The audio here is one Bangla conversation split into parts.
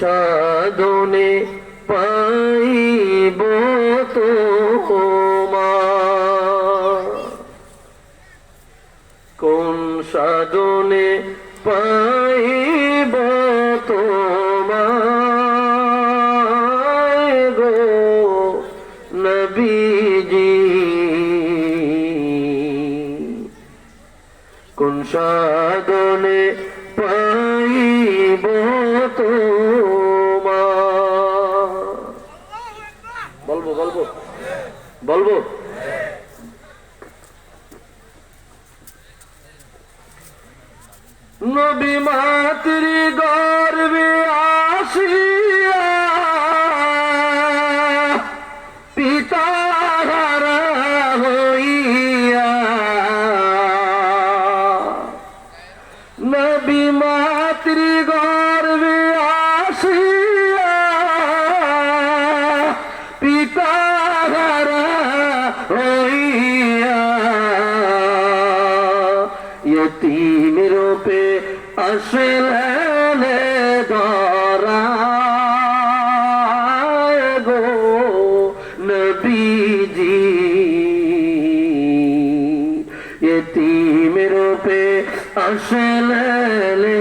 সাধনে পাইব তোমার। কোন সাধনে পাইব তোমার বলব বলব। বলব। নবী মাতৃ গর্বে অশ্লীল হেলে গরায় গো নবীজি। এটি মেরোপে অশ্লীল হেলে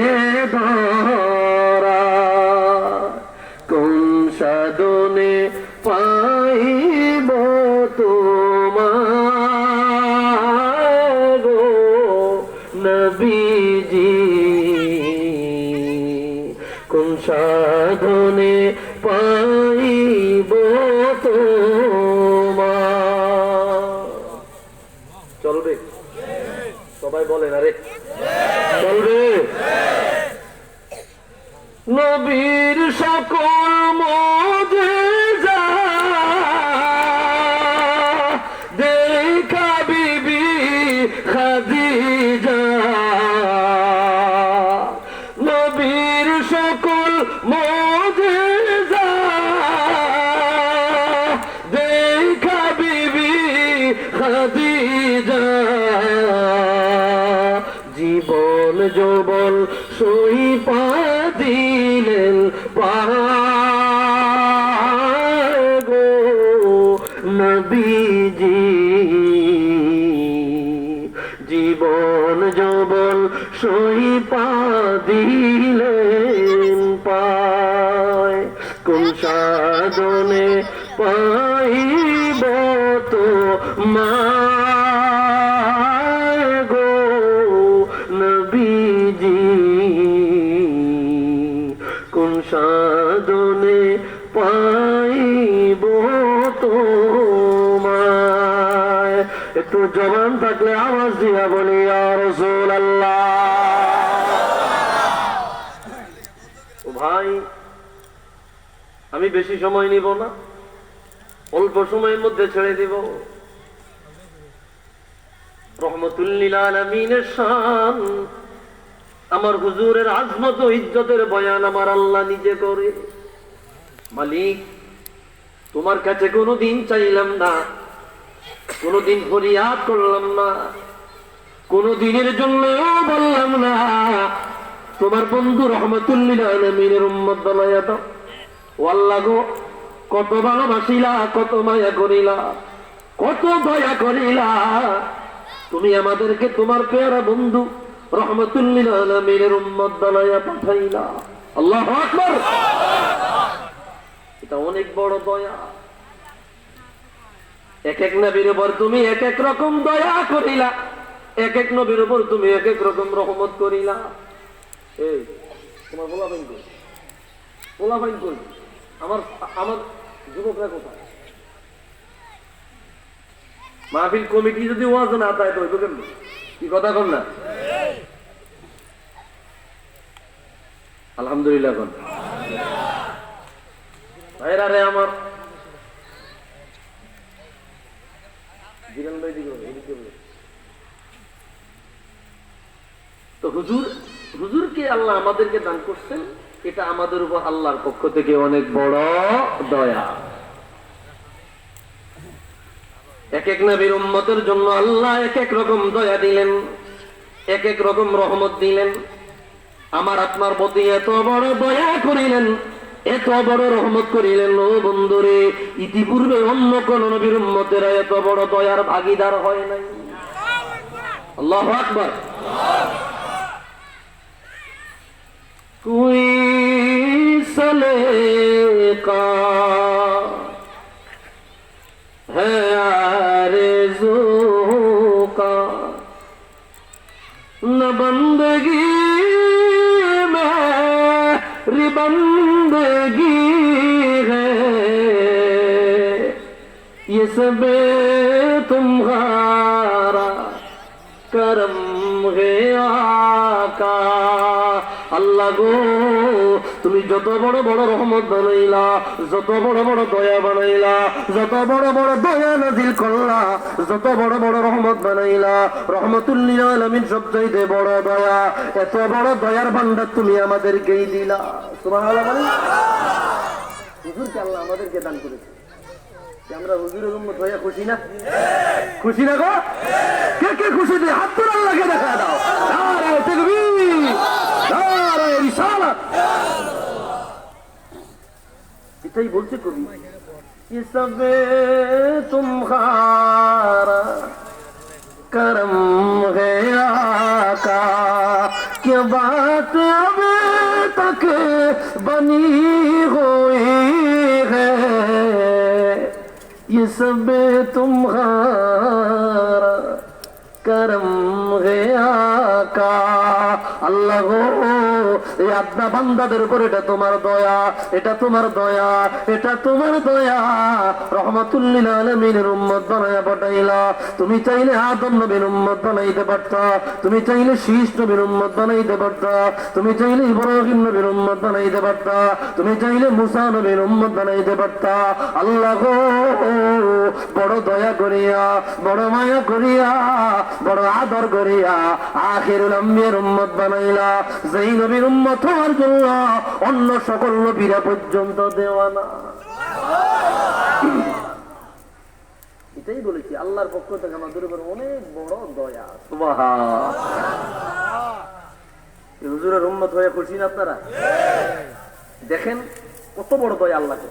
গরা কোন সাধনে পাই நாமத்தில் நிறைய দিলেন পাগো নবীজি। জীবন যৌবন সই পা দিলেন পায়। কোন সাধনে পাইব তো মা একটু জবান থাকলে আওয়াজ দিয়া বলি ভাই, আমি বেশি সময় নিব না, অল্প সময়ের মধ্যে ছেড়ে দিব। শান, আমার হুজুরের আজমত ইজ্জতের বয়ান আমার আল্লাহ নিজে করে। মালিক, তোমার কাছে কোনো দিন চাইলাম না কোনোদিন ফরিয়াদ করলাম না। কোনো দিনের জন্য বললাম না। তোমার বন্ধু রহমতুল্লিল আলমিনের উম্মত বানাইয়া দাও। ও আল্লাহ গো, কত ভালোবাসিলা, কত মায়া করিলা, কত দয়া করিলা। তুমি আমাদেরকে তোমার পেয়ারা বন্ধু রহমতুল্লিল আলমিনের উম্মত বানাইয়া পাঠাইলা। আল্লাহ আকবার। এটা অনেক বড় দয়া। এক এক নবীর উপর তুমি এক এক রকম দয়া করিলা। এক এক নবীর উপর তুমি এক এক রকম রহমত করিলা। এই তোমার কই বলা বাইন কই আমার আমার যুবকরা কোথায়? মাহফিল কমিটি যদি ওয়াজ না তাই তো কেমন? কি কথা কন না? আলহামদুলিল্লাহ কন ভাইরা রে আমার তো হুজুর হুজুরকে আল্লাহ আমাদেরকে দান করছেন? এটা আমাদের উপর আল্লাহর পক্ষ থেকে অনেক বড় দয়া। এক এক নবীর উম্মতের জন্য আল্লাহ এক এক রকম দয়া দিলেন, এক এক রকম রহমত দিলেন। আমার আপনার প্রতি এত বড় দয়া করিলেন এত বড় রহমত করিলেন ও বন্ধুরে, ইতিপূর্বে অন্য কোন নবীর উম্মতেরা এত বড় দয়ার ভাগিদার হয় নাই। আল্লাহ আকবর। তুই সলে কা কা না বন্দগী सब तुम्हारा करम है आका আল্লাহ গো তুমি যত বড় বড় রহমত বানাইলা যত বড় বড় দয়া বানাইলা যত বড় বড় দয়া নাজিল করলা যত বড় বড় রহমত বানাইলা রহমতুল্লিল আলমিন সবচাইতে বড় দয়া এত বড় দয়ার ভান্ডার তুমি আমাদেরকেই দিলা সুবহানাল্লাহ বলেন হুজুরকে আল্লাহ আমাদেরকে দান করেছে যে আমরা হুজুরের উম্মত হইয়া খুশি না? খুশি না গো? কে কে খুশি দিয়ে হাত তোর আল্লাহকে দেখা দাও। এটাই বলছে কবি ये सब तुम्हारा করম হে আকা। আল্লাহ এই আব্দা বান্দাদের উপর এটা তোমার দয়া, এটা তোমার দয়া, এটা তোমার দয়া। রহমাতুল্লিল আলমিনের উম্মত বানায়া পাঠাইলা তুমি চাইলে আদম নবীর উম্মত বানাইতে পারতা, তুমি চাইলে শীষ নবীর উম্মত বানাইতে পারতা, তুমি চাইলে ইব্রাহিম নবীর উম্মত বানাইতে পারতা, তুমি চাইলে মুসা নবীর উম্মত বানাইতে পারতা। আল্লাহ বড় দয়া করিয়া, বড় মায়া করিয়া বড় আদর করিয়া আখিরুল আম্বিয়ার উম্মত বানাইলা। যেই নবীর উম্মত হওয়ার জন্য অন্য সকল নবীরা পর্যন্ত দেওয়ানা। এটাই বলেছি, আল্লাহর পক্ষ অনেক বড় দয়া। না আপনারা? দেখেন কত বড় আল্লাহকে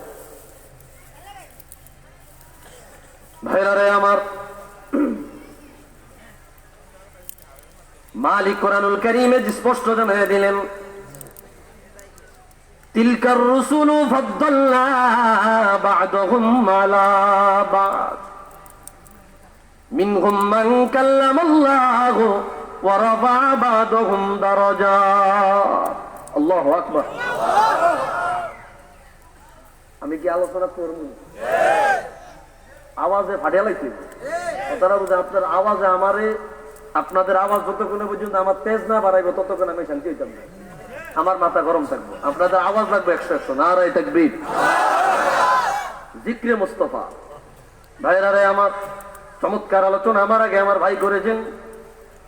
ভাইরা রে আমার মালিক কোরআনুল করিমে স্পষ্ট জানিয়ে দিলেন, তিলকার রুসুলু আমি কি আলোচনা করব? আওয়াজে ফাটিয়া লাগছে আপনার আওয়াজে আমারে আপনাদের আওয়াজ যতক্ষণ পর্যন্ত আমার তেজ না বাড়াইবো, ততক্ষণ আমি শান্তি হইতাম না। আমার মাথা গরম থাকব। আপনাদের আওয়াজ লাগবে একশো একশো। না রাই থাকবি জিক্রে মুস্তফা। ভাইরা রে, আমার চমৎকার আলোচনা আমার আগে, আমার ভাই করেছেন।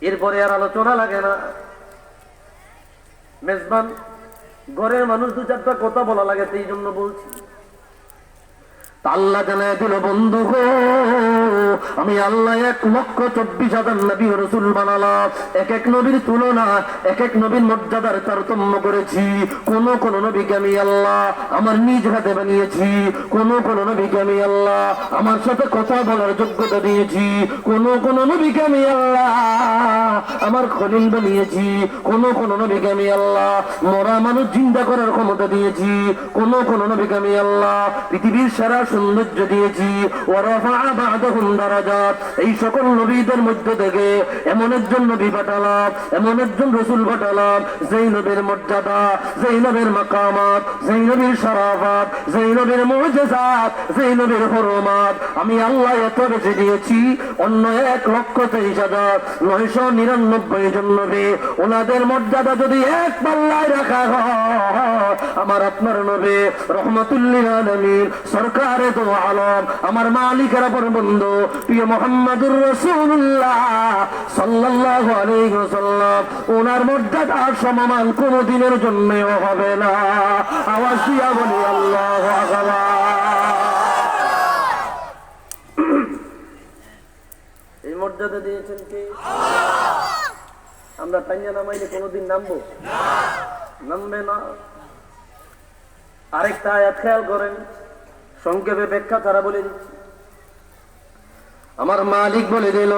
এরপরে আর আলোচনা লাগে না। মেজবান, ঘরের মানুষ দু চারটা কথা বলা লাগে, সেই জন্য বলছি। আল্লাহ জানায় দিল, বন্ধু আমি আল্লাহ এক লক্ষ চব্বিশ হাজার নবী রসুল বানালাম। এক এক নবীর তুলনা, এক এক নবীর মর্যাদার তারতম্য করেছি। কোন কোন নবীকে আমি আল্লাহ আমার নিজ হাতে বানিয়েছি। কোন কোন নবীকে আমি আল্লাহ আমার সাথে কথা বলার যোগ্যতা দিয়েছি। কোন কোন নবীকে আমি আল্লাহ আমার খলিল বানিয়েছি। কোন কোন নবীকে আমি আল্লাহ মরা মানুষ চিন্তা করার ক্ষমতা দিয়েছি। কোন কোন নবীকে আমি আল্লাহ পৃথিবীর সারা সৌন্দর্য দিয়েছি এই সকল নবীদের মধ্য থেকে এমন একজন নবী পাঠালাম, এমন একজন রসুল পাঠালাম, যেই নবীর মর্যাদা, যেই নবীর মাকামাত, যেই নবীর যেই নবীর যেই নবীর হরমাত। আমি আল্লাহ এত বেশি দিয়েছি, অন্য এক লক্ষ তেইশ হাজার নয়শো নিরানব্বই জন নবী। ওনাদের মর্যাদা যদি এক পাল্লায় রাখা হয়, আমার আপনার নবী রহমতুল্লিল আলমীর সরকারে আমার মালিকের অপর বন্ধু, প্রিয় মোহাম্মদুর রসুল্লাহ সাল্লাহ ওনার সমমান জন্যও হবে না। আওয়াজ দিয়া বলি, আল্লাহ এই মর্যাদা দিয়েছেন কে? আমরা কোনোদিন নামবো? নামবে না। আরেকটা খেয়াল করেন। সংক্ষেপে ব্যাখ্যা তারা বলে দিচ্ছে। আমার মালিক বলে দিল